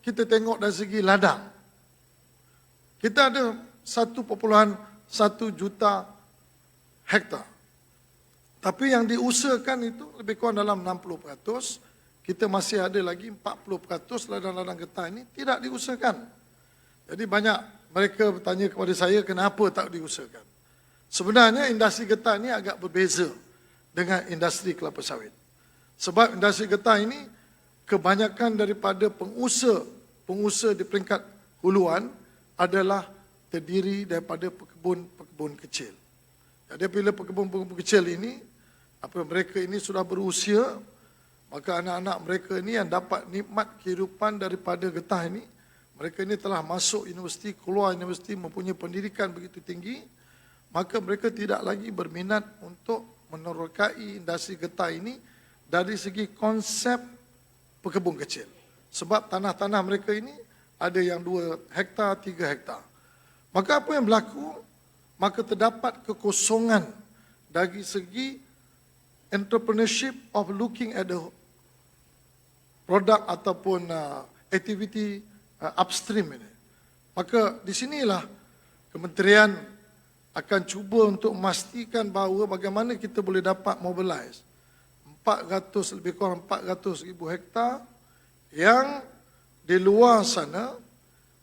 kita tengok dari segi ladang. Kita ada 1.1 juta hektar. Tapi yang diusahakan itu lebih kurang dalam 60%. Kita masih ada lagi 40% ladang-ladang getah ini tidak diusahakan. Jadi banyak mereka bertanya kepada saya kenapa tak diusahakan. Sebenarnya industri getah ini agak berbeza dengan industri kelapa sawit. Sebab industri getah ini kebanyakan daripada pengusaha pengusaha di peringkat huluan adalah terdiri daripada pekebun-pekebun kecil. Jadi bila pekebun-pekebun kecil ini apa mereka ini sudah berusia maka anak-anak mereka ini yang dapat nikmat kehidupan daripada getah ini mereka ini telah masuk universiti keluar universiti mempunyai pendidikan begitu tinggi maka mereka tidak lagi berminat untuk menerokai industri getah ini dari segi konsep pekebun kecil sebab tanah-tanah mereka ini ada yang dua hektar, tiga hektar. Maka apa yang berlaku? Maka terdapat kekosongan dari segi entrepreneurship of looking at the produk ataupun uh, aktiviti uh, upstream ini. Maka di sinilah kementerian akan cuba untuk memastikan bahawa bagaimana kita boleh dapat mobilize 400 lebih kurang 400 ribu hektar yang di luar sana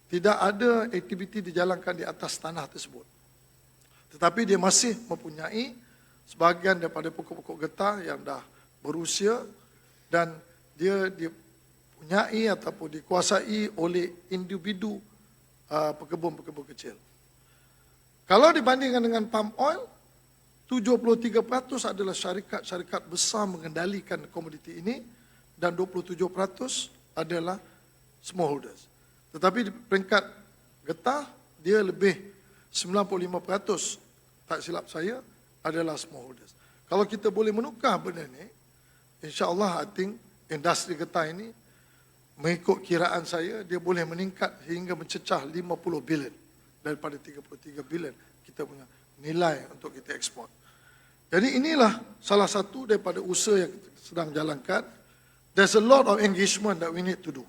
tidak ada aktiviti dijalankan di atas tanah tersebut. Tetapi dia masih mempunyai sebahagian daripada pokok-pokok getah yang dah berusia dan dia dipunyai ataupun dikuasai oleh individu uh, pekebun-pekebun kecil. Kalau dibandingkan dengan palm oil, 73% adalah syarikat-syarikat besar mengendalikan komoditi ini dan 27% adalah smallholders. Tetapi di peringkat getah, dia lebih 95% tak silap saya adalah smallholders. Kalau kita boleh menukar benda ini, insyaAllah I think industri getah ini mengikut kiraan saya, dia boleh meningkat hingga mencecah 50 bilion daripada 33 bilion kita punya nilai untuk kita ekspor. Jadi inilah salah satu daripada usaha yang sedang jalankan. There's a lot of engagement that we need to do.